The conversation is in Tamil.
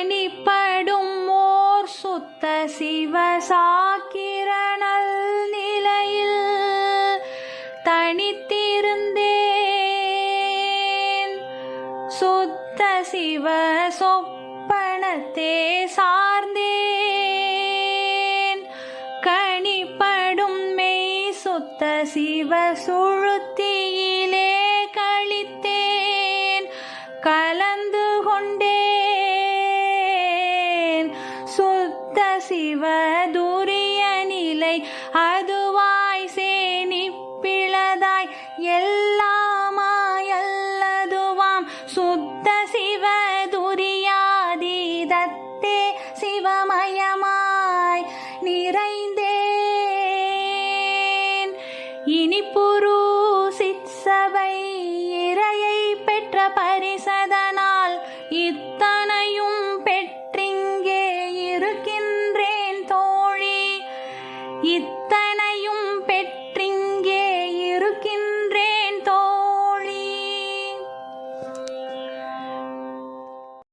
பணிப்படும் ஓர் சுத்த சிவசாக்கிரணல் நிலையில் தனித்திருந்தேன். சுத்த சிவ சொப்பனத்தே சார்ந்தேன். கணிப்படும் மெய் சுத்த சிவ சுழுத்தே சிவதுரிய நிலை அதுவாய் சேனிப்பிளதாய் எல்லாமாயல்லதுவாம். சுத்த சிவ துரியாதீதத்தே சிவமயமாய் நிறைந்தேன். இனிப்புரு புரூசித் இறையை பெற்ற பரிசதனால் இத்தனை Kita